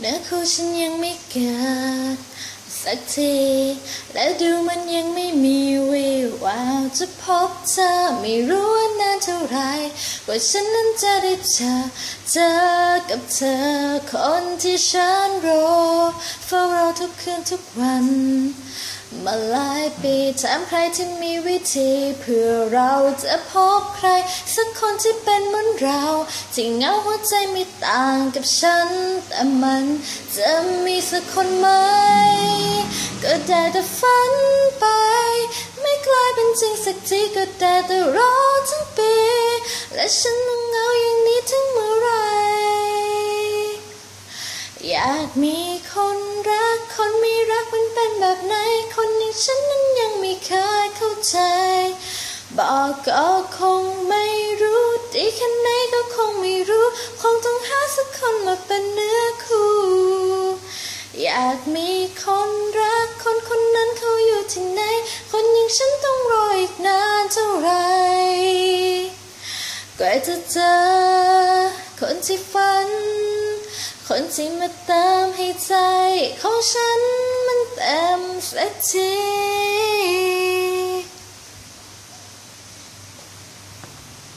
เนื้อคู่ฉันยังไม่เกิดสักทีและดูมันยังไม่มีวิววาวจะพบเธอไม่รู้ เท่าไรกว่าฉันนั้นจะได้เจอเจอกับเธอคนที่ฉันรอเฝ้ารอทุกคืนทุกวัน มาหลายปีถามใครที่มีวิธีเพื่อเราจะพบใคร สักคนที่เป็นเหมือนเราที่เงาหัวใจไม่ต่างกับฉัน แต่มันจะมีสักคนไหม ก็ได้แต่ฝันไป ไม่กลายเป็นจริงสักทีก็ได้แต่รอ และฉันต้องเหงาอย่างนี้ถึงเมื่อไร อยากมีคนรัก คนไม่รักมันเป็นแบบไหน คนอย่างฉันนั้นยังไม่เคยเข้าใจ บอกก็คงไม่รู้ดีแค่ไหนก็คงไม่รู้ คงต้องหาสักคนมาเป็นเนื้อคู่ อยากมีคนรัก คนคนนั้นเขาอยู่ที่ไหน คนอย่างฉันต้องรออีกนานเท่าไหร กว่าจะเจอ คนที่ฝัน คนที่มาเติมให้ใจของฉันมันเต็มสักที